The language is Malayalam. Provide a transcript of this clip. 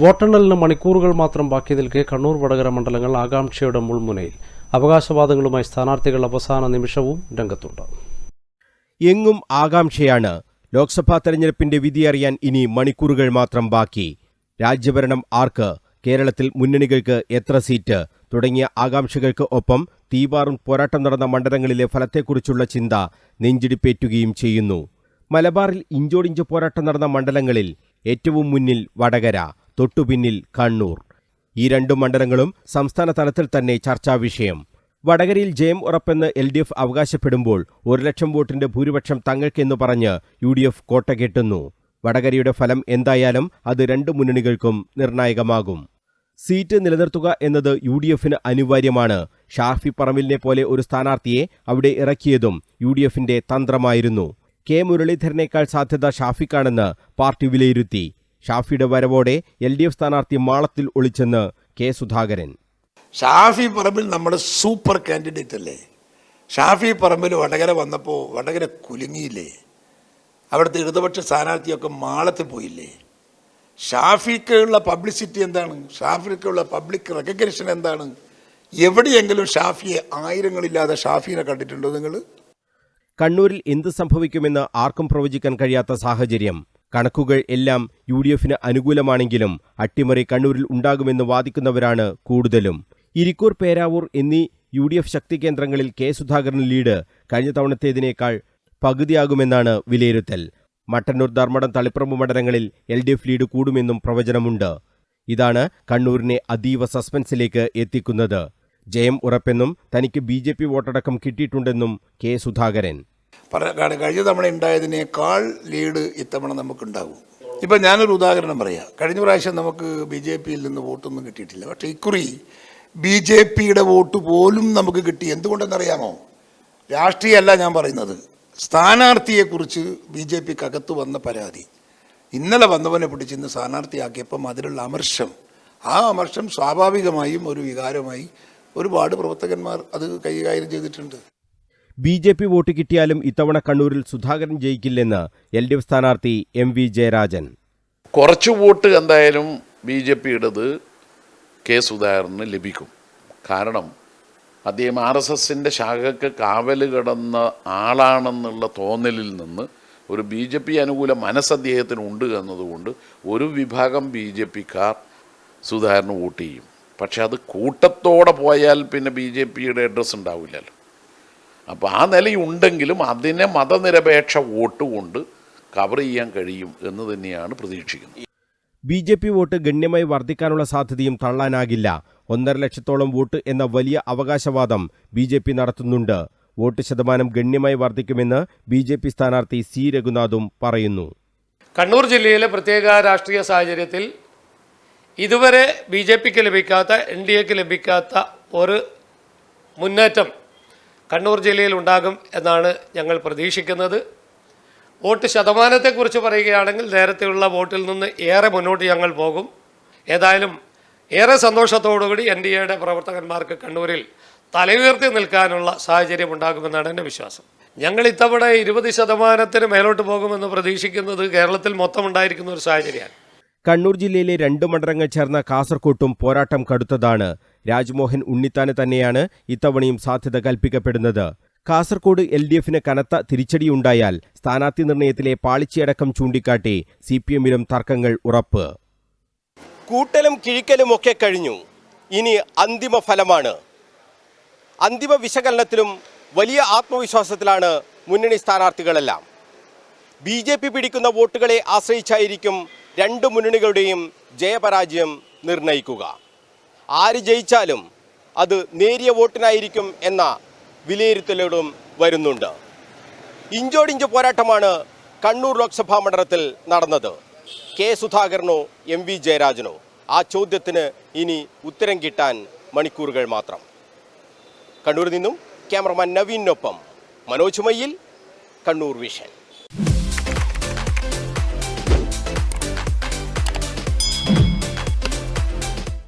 വോട്ടെണ്ണലിന് മണിക്കൂറുകൾ മാത്രം ബാക്കി നിൽക്കെ കണ്ണൂർ വടകര മണ്ഡലങ്ങൾ ആകാംക്ഷയുടെ മുൾമുനയിൽ. അവകാശവാദങ്ങളുമായി സ്ഥാനാർത്ഥികൾ അവസാന നിമിഷവും രംഗത്തുണ്ട്. എങ്ങും ആകാംക്ഷയാണ്. ലോക്സഭാ തെരഞ്ഞെടുപ്പിന്റെ വിധിയറിയാൻ ഇനി മണിക്കൂറുകൾ മാത്രം ബാക്കി. രാജ്യഭരണം ആർക്ക്? കേരളത്തിൽ മുന്നണികൾക്ക് എത്ര സീറ്റ്? തുടങ്ങിയ ആകാംക്ഷകൾക്ക് ഒപ്പം തീവാറും പോരാട്ടം നടന്ന മണ്ഡലങ്ങളിലെ ഫലത്തെക്കുറിച്ചുള്ള ചിന്ത നെഞ്ചിടിപ്പേറ്റുകയും ചെയ്യുന്നു. മലബാറിൽ ഇഞ്ചോടിഞ്ച് പോരാട്ടം നടന്ന മണ്ഡലങ്ങളിൽ ഏറ്റവും മുന്നിൽ വടകര. തൊട്ടുപിന്നിൽ കണ്ണൂർ. ഈ രണ്ടു മണ്ഡലങ്ങളും സംസ്ഥാന തലത്തിൽ തന്നെ ചർച്ചാ വിഷയം. വടകരയിൽ ജയം ഉറപ്പെന്ന് എൽ ഡി എഫ് അവകാശപ്പെടുമ്പോൾ ഒരു ലക്ഷം വോട്ടിന്റെ ഭൂരിപക്ഷം തങ്ങൾക്കെന്ന് പറഞ്ഞ് യു ഡി എഫ് കോട്ട കെട്ടുന്നു. വടകരയുടെ ഫലം എന്തായാലും അത് രണ്ട് മുന്നണികൾക്കും നിർണായകമാകും. സീറ്റ് നിലനിർത്തുക എന്നത് യു ഡി എഫിന് അനിവാര്യമാണ്. ഷാഫി പറമ്പിലിനെ പോലെ ഒരു സ്ഥാനാർത്ഥിയെ അവിടെ ഇറക്കിയതും യു ഡി എഫിന്റെ തന്ത്രമായിരുന്നു. കെ മുരളീധരനേക്കാൾ സാധ്യത ഷാഫിക്കാണെന്ന് പാർട്ടി വിലയിരുത്തി. ഷാഫിയുടെ വരവോടെ എൽ ഡി എഫ് സ്ഥാനാർത്ഥി മാളത്തിൽ ഒളിച്ചെന്ന് കെ സുധാകരൻ. ഷാഫി പറമ്പിൽ നമ്മുടെ സൂപ്പർ കാൻഡിഡേറ്റ് അല്ലേ? ഷാഫി പറമ്പിൽ വടകര വന്നപ്പോൾ വടകര കുലുങ്ങിയില്ലേ? അവിടുത്തെ ഇടതുപക്ഷ സ്ഥാനാർത്ഥിയൊക്കെ മാളത്തിൽ പോയില്ലേ? ഷാഫിക്കുള്ള പബ്ലിസിറ്റി എന്താണ്? ഷാഫിക്കുള്ള പബ്ലിക് റെക്കഗ്നേഷൻ എന്താണ്? എവിടെയെങ്കിലും ഷാഫിയെ ആയിരങ്ങളില്ലാതെ ഷാഫിനെ കണ്ടിട്ടുണ്ടോ നിങ്ങൾ കണ്ണൂരിൽ എന്ത് സംഭവിക്കുമെന്ന് ആർക്കും പ്രവചിക്കാൻ കഴിയാത്ത സാഹചര്യം. കണക്കുകൾ എല്ലാം യു ഡി എഫിന് അനുകൂലമാണെങ്കിലും അട്ടിമറി കണ്ണൂരിൽ ഉണ്ടാകുമെന്ന് വാദിക്കുന്നവരാണ് കൂടുതലും. ഇരിക്കൂർ പേരാവൂർ എന്നീ യു ഡി എഫ് ശക്തി കേന്ദ്രങ്ങളിൽ കെ സുധാകരൻ ലീഡ് കഴിഞ്ഞ തവണത്തേതിനേക്കാൾ പകുതിയാകുമെന്നാണ് വിലയിരുത്തൽ. മട്ടന്നൂർ ധർമ്മടം തളിപ്പറമ്പ് മണ്ഡലങ്ങളിൽ എൽ ഡി എഫ് ലീഡ് കൂടുമെന്നും പ്രവചനമുണ്ട്. ഇതാണ് കണ്ണൂരിനെ അതീവ സസ്പെൻസിലേക്ക് എത്തിക്കുന്നത്. ജയം ഉറപ്പെന്നും തനിക്ക് ബി ജെ പി വോട്ടടക്കം കിട്ടിയിട്ടുണ്ടെന്നും കെ സുധാകരൻ. കാരണം കഴിഞ്ഞ തവണ ഉണ്ടായതിനേക്കാൾ ലീഡ് ഇത്തവണ നമുക്കുണ്ടാകും. ഇപ്പം ഞാനൊരു ഉദാഹരണം പറയാം. കഴിഞ്ഞ പ്രാവശ്യം നമുക്ക് ബി ജെ പിയിൽ നിന്ന് വോട്ടൊന്നും കിട്ടിയിട്ടില്ല. പക്ഷേ ഇക്കുറി ബി ജെ പിയുടെ വോട്ട് പോലും നമുക്ക് കിട്ടി. എന്തുകൊണ്ടെന്നറിയാമോ? രാഷ്ട്രീയമല്ല ഞാൻ പറയുന്നത്. സ്ഥാനാർത്ഥിയെക്കുറിച്ച് ബി ജെ പിക്ക് അകത്ത് വന്ന പരാതി. ഇന്നലെ വന്നവനെ പിടിച്ച് ഇന്ന് സ്ഥാനാർത്ഥിയാക്കിയപ്പം അതിലുള്ള അമർഷം. ആ അമർഷം സ്വാഭാവികമായും ഒരു വികാരമായി ഒരുപാട് പ്രവർത്തകന്മാർ അത് കൈകാര്യം ചെയ്തിട്ടുണ്ട്. ബി ജെ പി വോട്ട് കിട്ടിയാലും ഇത്തവണ കണ്ണൂരിൽ സുധാകരൻ ജയിക്കില്ലെന്ന് എൽ ഡി എഫ് സ്ഥാനാർത്ഥി എം വി ജയരാജൻ. കുറച്ച് വോട്ട് എന്തായാലും ബി ജെ പിയുടേത് കെ സുധാകരന് ലഭിക്കും. കാരണം അദ്ദേഹം ആർ എസ് എസിന്റെ ശാഖക്ക് കാവൽ കിടന്ന ആളാണെന്നുള്ള തോന്നലിൽ നിന്ന് ഒരു ബി ജെ പി അനുകൂല മനസ്സ് അദ്ദേഹത്തിന് ഉണ്ട് എന്നതുകൊണ്ട് ഒരു വിഭാഗം ബി ജെ പിക്കാർ സുധാകരന് വോട്ട് ചെയ്യും. പക്ഷെ അത് കൂട്ടത്തോടെ പോയാൽ പിന്നെ ബി ജെ പിയുടെ അഡ്രസ്സ് ഉണ്ടാവില്ലല്ലോ. അപ്പോൾ ആ നിലയുണ്ടെങ്കിലും അതിനെ മതനിരപേക്ഷ വോട്ട് കൊണ്ട് കവർ ചെയ്യാൻ കഴിയും എന്ന് തന്നെയാണ് പ്രതീക്ഷിക്കുന്നത്. ബി ജെ പി വോട്ട് ഗണ്യമായി വർദ്ധിക്കാനുള്ള സാധ്യതയും തള്ളാനാകില്ല. ഒന്നര ലക്ഷത്തോളം വോട്ട് എന്ന വലിയ അവകാശവാദം ബി ജെ പി നടത്തുന്നുണ്ട്. വോട്ട് ശതമാനം ഗണ്യമായി വർദ്ധിക്കുമെന്ന് ബി ജെ പി സ്ഥാനാർത്ഥി സി രഘുനാഥും പറയുന്നു. കണ്ണൂർ ജില്ലയിലെ പ്രത്യേക രാഷ്ട്രീയ സാഹചര്യത്തിൽ ഇതുവരെ ബി ജെ പിക്ക് ലഭിക്കാത്ത എൻ ഡി എക്ക് ലഭിക്കാത്ത ഒരു മുന്നേറ്റം കണ്ണൂർ ജില്ലയിൽ ഉണ്ടാകും എന്നാണ് ഞങ്ങൾ പ്രതീക്ഷിക്കുന്നത്. വോട്ട് ശതമാനത്തെക്കുറിച്ച് പറയുകയാണെങ്കിൽ നേരത്തെയുള്ള വോട്ടിൽ നിന്ന് ഏറെ മുന്നോട്ട് ഞങ്ങൾ പോകും. ഏതായാലും ഏറെ സന്തോഷത്തോടുകൂടി എൻ ഡി എയുടെ പ്രവർത്തകന്മാർക്ക് കണ്ണൂരിൽ തലയുയർത്തി നിൽക്കാനുള്ള സാഹചര്യം ഉണ്ടാകുമെന്നാണ് എന്റെ വിശ്വാസം. ഞങ്ങൾ ഇത്തവണ ഇരുപത് ശതമാനത്തിന് മേലോട്ട് പോകുമെന്ന് പ്രതീക്ഷിക്കുന്നത് കേരളത്തിൽ മൊത്തം ഉണ്ടായിരിക്കുന്ന ഒരു സാഹചര്യമാണ്. കണ്ണൂർ ജില്ലയിലെ രണ്ട് മണ്ഡലങ്ങൾ ചേർന്ന കാസർകോട്ടും പോരാട്ടം കടുത്തതാണ്. രാജ്മോഹൻ ഉണ്ണിത്താന് തന്നെയാണ് ഇത്തവണയും സാധ്യത കൽപ്പിക്കപ്പെടുന്നത്. കാസർകോട് എൽ ഡി എഫിന് കനത്ത തിരിച്ചടിയുണ്ടായാൽ സ്ഥാനാർത്ഥി നിർണയത്തിലെ പാളിച്ചയടക്കം ചൂണ്ടിക്കാട്ടി സി പി എമ്മിലും തർക്കങ്ങൾ ഉറപ്പ്. കൂട്ടലും കിഴിക്കലും ഒക്കെ കഴിഞ്ഞു. ഇനി അന്തിമ ഫലമാണ്. അന്തിമ വിശകലനത്തിലും വലിയ ആത്മവിശ്വാസത്തിലാണ് മുന്നണി സ്ഥാനാർത്ഥികളെല്ലാം. ബി ജെ പി പിടിക്കുന്ന വോട്ടുകളെ ആശ്രയിച്ചായിരിക്കും രണ്ട് മുന്നണികളുടെയും ജയപരാജയം നിർണയിക്കുക. ആര് ജയിച്ചാലും അത് നേരിയ വോട്ടിനായിരിക്കും എന്ന വിലയിരുത്തലുകളും വരുന്നുണ്ട്. ഇഞ്ചോടിഞ്ച് പോരാട്ടമാണ് കണ്ണൂർ ലോക്സഭാ മണ്ഡലത്തിൽ നടന്നത്. കെ സുധാകരനോ എം വി ജയരാജനോ? ആ ചോദ്യത്തിന് ഇനി ഉത്തരം കിട്ടാൻ മണിക്കൂറുകൾ മാത്രം. കണ്ണൂരിൽ നിന്നും ക്യാമറമാൻ നവീനൊപ്പം മനോജ് മയ്യിൽ കണ്ണൂർ വിഷൻ.